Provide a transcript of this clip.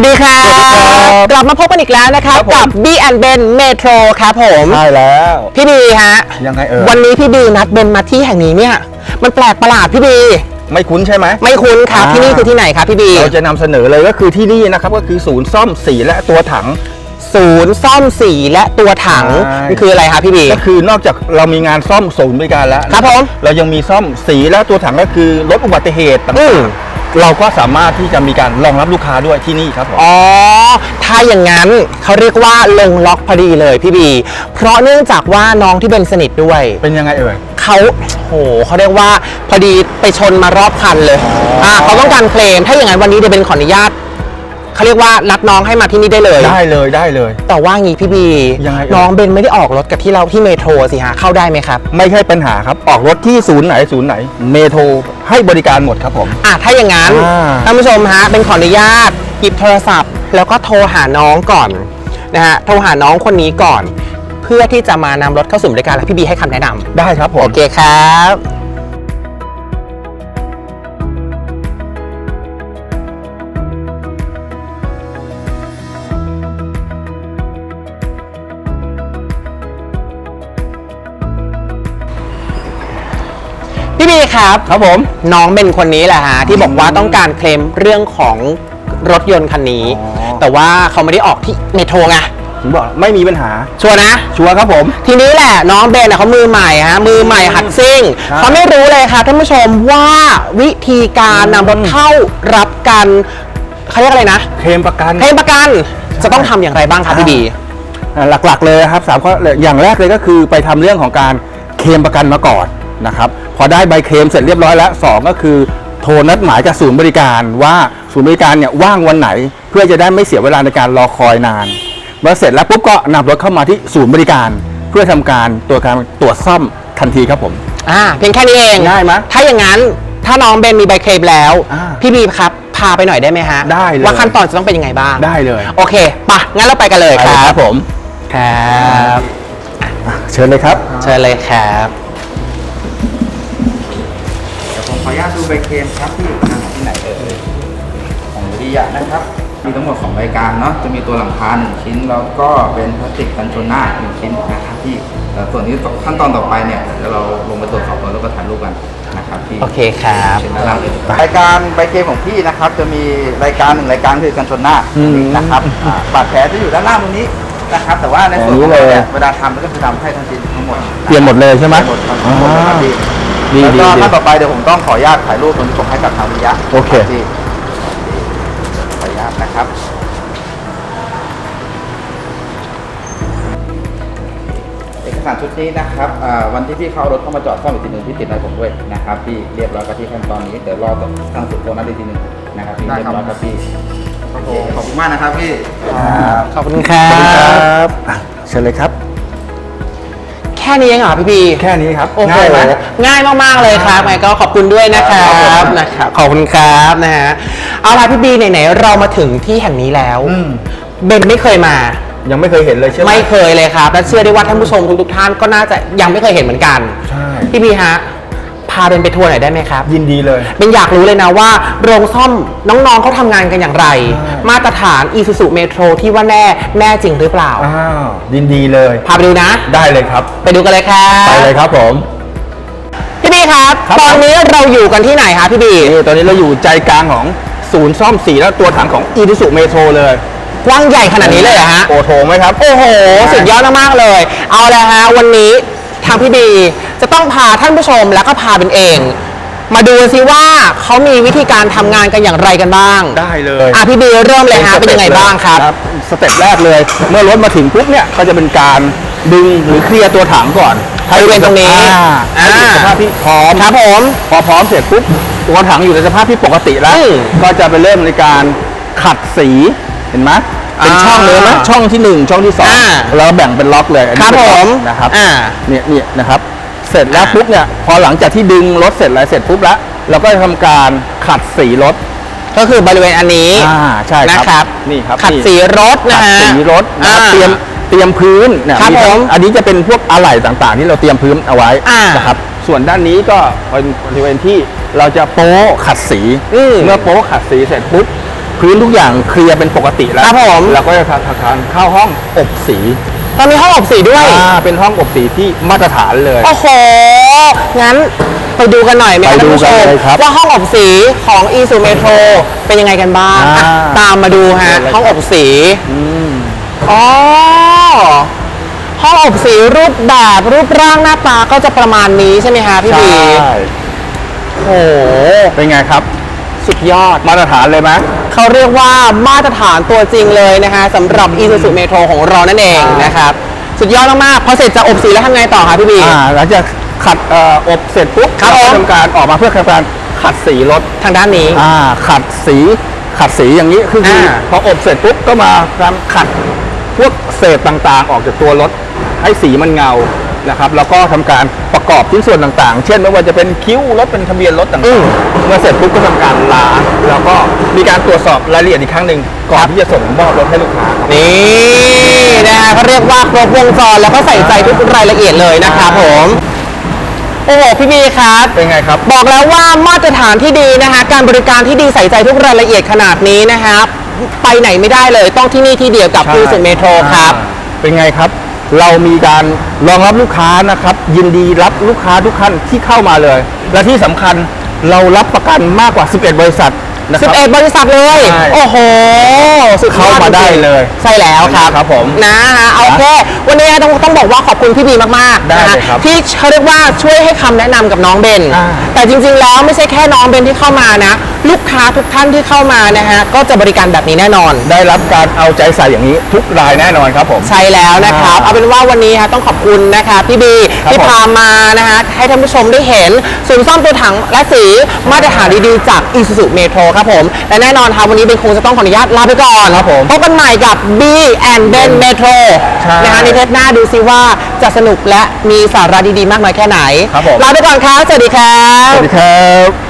วัสดีครับสวัสดีครับกลับมาพบกันอีกแล้วนะครับครับผม กับ B and Ben Metro ครับผม ใช่แล้ว พี่บีฮะ ยังไงเอ่ยวันนี้พี่บีนัดเบนมาที่แห่งนี้เนี่ย มันแปลกประหลาดพี่บี ไม่คุ้นใช่ไหม ไม่คุ้นครับ อ่า ที่นี่คือที่ไหนครับพี่บี เราจะนำเสนอเลยก็คือที่นี่นะครับก็คือศูนย์ซ่อมสีและตัวถัง ศูนย์ซ่อมสีและตัวถัง ใช่ มันคืออะไรครับพี่บี ก็คือนอกจากเรามีงานซ่อมศูนย์บริการแล้วครับผม เรายังมีซ่อมสีและตัวถังก็คือลดอุบัติเหตุต่อืางมๆ เราก็สามารถที่จะมีการรองรับลูกค้าด้วยที่นี่ครับผม อ๋อ ถ้าอย่างนั้นเขาเรียกว่าลงล็อกพอดีเลยพี่บี เพราะเนื่องจากว่าน้องที่เป็นสนิทด้วยเป็นยังไงเอ่ย เขาโหเขาเรียกว่าพอดีไปชนมารอบคันเลย อ่าเขาต้องการเคลมถ้าอย่างนั้นวันนี้เดี๋ยวเป็นขออนุญาต เขาเรียกว่านัดน้องให้มาที่นี่ได้เลย ได้เลยได้เลย แต่ว่างี้พี่บียังไงเอ่ย น้องเบนไม่ได้ออกรถกับที่เราที่เมโทรสิฮะเข้าได้ไหมครับ ไม่ใช่ปัญหาครับ ออกรถที่ศูนย์ไหนศูนย์ไหน เมโทรให้บริการหมดครับผม อะถ้าอย่างนั้นอ่า ท่านผู้ชมฮะเป็นขออนุญาตหยิบโทรศัพท์ แล้วก็โทรหาน้องก่อนนะฮะโทรหาน้องคนนี้ก่อน เพื่อที่จะมานำรถเข้าสู่บริการและพี่บีให้คำแนะนำได้ครับผม โอเคครับ พี่บีครับ ครับผม น้องเป็นคนนี้แหละฮะที่บอกว่าต้องการเคลมเรื่องของรถยนต์คันนี้ อ๋อ แต่ว่าเขาไม่ได้ออกที่เมโทรไงผมบอกไม่มีปัญหา ชัวร์นะ ชัวร์ครับผม ทีนี้แหละน้องเบนน่ะเขามือใหม่ฮะมือใหม่หัดซิ่งครับเขาไม่รู้เลยค่ะท่านผู้ชมว่าวิธีการนำรถเข้ารับกันเขาเรียกอะไรนะเคลมประกัน เคลมประกันจะต้องทำอย่างไรบ้างครับพี่บี อ่าหลักๆเลยครับสามข้อเลยอย่างแรกเลยก็คือไปทำเรื่องของการเคลมประกันมาก่อน นะครับพอได้ใบเคลมเสร็จเรียบร้อยแล้วสองก็คือ โทรนัดหมายกับศูนย์บริการว่าศูนย์บริการเนี่ยว่างวันไหน เพื่อจะได้ไม่เสียเวลาในการรอคอยนานเมื่อเสร็จแล้วปุ๊บก็นำรถเข้ามาที่ศูนย์บริการ เพื่อทำการตัวการตรวจซ่อมทันทีครับผมอ่าเพียงแค่นี้เองง่ายไหมถ้าอย่างนั้นถ้าน้องเบนมีใบเคลมแล้วอ่าพี่บีครับพาไปหน่อยได้ไหมฮะได้เลยว่าขั้นตอนจะต้องเป็นยังไงบ้างได้เลย โอเคปะงั้นเราไปกันเลยไปคเลยรับครับผมครับเชิญเลยครับ เชิญเลยครับ ญาตดูใบเคลมครับที่ทางที่ไหนเอ่ยของดีอะนะครับ มีทั้งหมด2รายการเนาะจะมีตัวหลังคา1ชิ้น แล้วก็เป็นพลาสติกกันชนหน้า1ชิ้นนะครับที่แต่ส่วนที่ขั้นตอนต่อไปเนี่ยเดี๋ยวเราลงไปตรวจสอบตัวแล้วก็ถ่ายรูปกันนะครับที่โอเคครับเชิญด้านล่างเลยรายการใบเคลมของพี่นะครับ จะมีรายการหนึ่งรายการคือกันชนหน้าอืมนะครับอ่าบาดแผลจะอยู่ด้านล่างตรงนี้นะครับ แต่ว่าในส่วนของอย่างนี้เลยเนี่ยเวลาทำก็คือทำให้ทั้งชิ้นทั้งหมดเปลี่ยนหมดเลยใช่ไหม หมดทั้งหมดเลยครับพี่ ดีแล้วดีก็ดีขั้นต่อไปเดี๋ยวผมต้องขออนุญาตถ่ายรูปตรงนี้ส่งให้กับทางวิทยาโอเค ที่ขออนุญาตนะครับ เอกสารชุดนี้นะครับอ่าวันที่พี่เข้ารถเข้ามาจอดซ่อมอีกทีหนึ่งพี่ติดอะไรผมด้วยนะครับพี่เรียบร้อยกับที่ขั้นตอนนี้เดี๋ยวรอทางสุดโทรนัดอีกทีหนึ่งนะครับพี่ได้เรียครับ บร้อยครับพี่โอเคขอบคุณมากนะครับพี่ ขอบคุณครัสวัสดีคบรับอะเชิญเลยครับแค่นี้เองเหรอพี่บีแค่นี้ครับ โอ้โหง่ายไหม ง่ายมากๆเลยครับไงก็ขอบคุณด้วยนะครับนะครับขอบคุณครับนะฮะเอาล่ะพี่บีไหนๆเรามาถึงที่แห่งนี้แล้วอืม เบนไม่เคยมา ยังไม่เคยเห็นเลยใช่ไหม ไม่เคยเลยครับ และเชื่อได้ว่าท่านผู้ชมทุกๆท่านก็น่าจะยังไม่เคยเห็นเหมือนกัน ใช่ พี่บีฮะ พาเบนไปทัวร์หน่อยได้ไหมครับยินดีเลยเป็นอยากรู้เลยนะว่า โรงซ่อมน้องๆเขาทำงานกันอย่างไรใช่มาตรฐาน Isuzu Metro ที่ว่าแน่แน่จริงหรือเปล่า อ้าวยินดีเลย พาไปดูนะ ได้เลยครับ ไปดูกันเลยครับ ไปเลยครับผม พี่บีครับ ครับ ตอนนี้เราอยู่กันที่ไหนครับพี่บี นี่ตอนนี้เราอยู่ใจกลางของศูนย์ซ่อมสีและตัวถังของ i d i s u Metro เลยกว้างใหญ่ขนาดนี้เลยเหรอฮะ โอโถงไหมครับ โอ้โหสุดยอดมากๆเลย เอาละฮะวันนี้ทางพี่บี จะต้องพาท่านผู้ชมแล้วก็พาเป็นเอง มาดูซิว่าเขามีวิธีการทำงานกันอย่างไรกันบ้างได้เลยอะพี่บีเริ่มเลยฮะเป็นยังไงบ้างครับ สเต็ปแรกเลย เมื่อรถมาถึงปุ๊บเนี่ยก็จะเป็นการดึงหรือเคลียร์ตัวถังก่อนบริเวณตรงนี้อ่าให้อยู่ในสภาพที่พร้อมครับผมพอพร้อมเสร็จปุ๊บตัวถังอยู่ในสภาพที่ปกติแล้วอืมก็จะไปเริ่มในการขัดสีเห็นไหมเป็นอ่าช่องเลยไหมช่องที่หนึ่งช่องที่สองอ่า แล้วก็แบ่งเป็นล็อกเลยอันนี้ครับเป็นล็อกผมนะครับอ่า เนี่ยเนี่ยนะครับ เสร็จแล้วอ่าปุ๊บเนี่ยพอหลังจากที่ดึงรถเสร็จอะไรเสร็จปุ๊บแล้วเราก็จะทำการขัดสีรถก็คือบริเวณอันนี้อ่าใช่ครับนะครับนี่ครับขัดนี่สีรถนะขัดฮะสีรถนะครับอ่าเตรียมเตรียมพื้นเนี่ยครับทั้งผมอันนี้จะเป็นพวกอะไหล่ต่างๆ ที่เราเตรียมพื้นเอาไว้อ่านนะครับส่วนด้านนี้ก็เป็นบริเวณที่เราจะโป๊ขัดสีอืมเมื่อโป๊ขัดสีเสร็จปุ๊บ พื้นทุกอย่างเคลียร์เป็นปกติแล้วครับผม เราก็จะทำการเข้าห้องอบสีตอนมีห้องอบสีด้วย อ่าเป็นห้องอบสีที่มาตรฐานเลย โอ้โห งั้นไปดูกันหน่อยไหมไปคะดูท่านผู้ชกันมเลยครับว่าห้องอบสีของ e s u Metro เป็นยังไงกันบ้างอ่าอะตามมาดูฮะ เชิญเลยห้องอบสีอ๋อ ห้องอบสีรูปแบบรูปร่างหน้าตาก็จะประมาณนี้ใช่ไหมคะพี่ใช่บีโอ้โห เป็นไงครับ สุดยอด มาตรฐานเลยไหม เขาเรียกว่ามาตรฐานตัวจริงเลยนะคะสำหรับ e s u Metro ของเรานั่นเองใช่นะครับสุดยอดมากๆพอเสร็จจากอบสีแล้วทำไงต่อคะพี่บี อ่าหลังจากขัดเอ่ออบเสร็จปุ๊บครับเราก็ผมทำการออกมาเพื่อทำการขัดสีรถทางด้านนี้ อ่าขัดสีขัดสีอย่างนี้คือคืออา พออบเสร็จปุ๊บก็มาทำขัดพวกเศษต่างๆ ออกจากตัวรถให้สีมันเงา นะครับแล้วก็ทำการประกอบชิ้นส่วนต่างๆ เช่นไม่ว่าจะเป็นคิ้วรถเป็นทะเบียนรถต่างๆเมื่อเสร็จปุ๊บก็ทำการล้างแล้วก็มีการตรวจสอบรายละเอียดอีกครั้งหนึ่งก่อนที่จะส่งมอบรถให้ลูกค้าครับนี่นะคะเขาเรียกว่าครบวงจรแล้วก็ใส่ใจทุกรายละเอียดเลยนะครับผมโอ้โหพี่บีครับเป็นไงครับ บอกแล้วว่ามาตรฐานที่ดีนะคะการบริการที่ดีใส่ใจทุกรายละเอียดขนาดนี้นะครับไปไหนไม่ได้เลยต้องที่นี่ที่เดียวกับใช่คูสุเมโทรครับอ่าเป็นไงครับ เรามีการรองรับลูกค้านะครับ ยินดีรับลูกค้าทุกท่านที่เข้ามาเลย และที่สำคัญเรารับประกันมากกว่า 11 บริษัทนะครับ 11 บริษัทเลย ใช่ โอ้โห สุดยอเข้ามาได้จริงๆเลยใช่แล้วครับครับผมนะฮะเอาโอเควันนี้ต้องต้องบอกว่าขอบคุณพี่บีมากๆได้นะเลฮะยครับที่เขาเรียกว่าช่วยให้คำแนะนำกับน้องเบน อ่า แต่จริงๆแล้วไม่ใช่แค่น้องเบนที่เข้ามานะ ลูกค้าทุกท่านที่เข้ามานะฮะก็จะบริการแบบนี้แน่นอน ได้รับการเอาใจใส่อย่างนี้ทุกรายแน่นอนครับผม ใช่แล้วนะครับ อ่าเอาเป็นว่าวันนี้ฮะต้องขอบคุณนะคะพี่บีครับที่ผมพามานะฮะให้ท่านผู้ชมได้เห็นศูนย์ซ่อมตัวถังและสีมาตรฐานดีๆจาก Isuzu Metro ครับผม และแน่นอนครับวันนี้เป็นคงจะต้องขออนุญาตลาไปก่อนครับผมพบกันใหม่กับ B and Ben Metro ใช่นะฮะในเทปหน้าดูซิว่าจะสนุกและมีสาระดีๆ มากน้อยแค่ไหนครับผม ลาไปก่อนครับสวัสดีครับ สวัสดีครับ